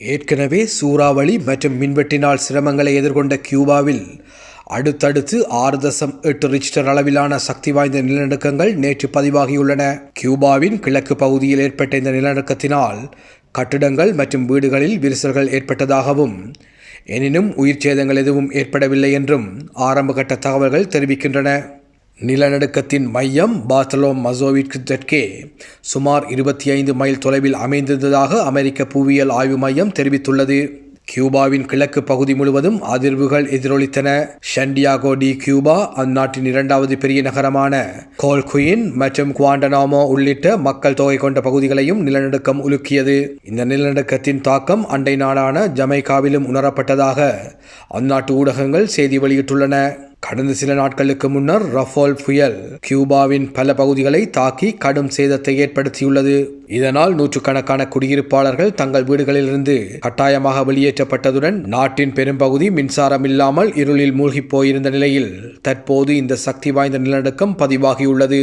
ஏற்கனவே சூறாவளி மற்றும் மின்வெட்டினால் சிரமங்களை எதிர்கொண்ட கியூபாவில் அடுத்தடுத்து ஆறு தசம் எட்டு ரிச்டர் அளவிலான சக்தி வாய்ந்த நிலநடுக்கங்கள் நேற்று பதிவாகியுள்ளன. கியூபாவின் கிழக்கு பகுதியில் ஏற்பட்ட இந்த நிலநடுக்கத்தினால் கட்டிடங்கள் மற்றும் வீடுகளில் விரிசல்கள் ஏற்பட்டதாகவும் எனினும் உயிர் சேதங்கள் எதுவும் ஏற்படவில்லை என்றும் ஆரம்பகட்ட தகவல்கள் தெரிவிக்கின்றன. நிலநடுக்கத்தின் மையம் பாத்தலோம் மசோவிற்கு தெற்கே. சுமார் இருபத்தி ஐந்து மைல் தொலைவில் அமைந்திருந்ததாக அமெரிக்க புவியியல் ஆய்வு மையம் தெரிவித்துள்ளது. கியூபாவின் கிழக்கு பகுதி முழுவதும் அதிர்வுகள் எதிரொலித்தன. ஷண்டியாகோ டி கியூபா அந்நாட்டின் இரண்டாவது பெரிய நகரமான கோல்குயின் மற்றும் குவாண்டனாமோ உள்ளிட்ட மக்கள் தொகை கொண்ட பகுதிகளையும் நிலநடுக்கம் உலுக்கியது. இந்த நிலநடுக்கத்தின் தாக்கம் அண்டை நாடான ஜமைக்காவிலும் உணரப்பட்டதாக அந்நாட்டு ஊடகங்கள் செய்தி வெளியிட்டுள்ளன. கடந்த சில நாட்களுக்கு முன்னர் ரஃபோல் புயல் கியூபாவின் பல பகுதிகளை தாக்கி கடும் சேதத்தை ஏற்படுத்தியுள்ளது. இதனால் நூற்றுக்கணக்கான குடியிருப்பாளர்கள் தங்கள் வீடுகளிலிருந்து கட்டாயமாக வெளியேற்றப்பட்டதுடன் நாட்டின் பெரும்பகுதி மின்சாரம் இல்லாமல் இருளில் மூழ்கிப் போயிருந்த நிலையில் தற்போது இந்த சக்தி வாய்ந்த நிலநடுக்கம் பதிவாகியுள்ளது.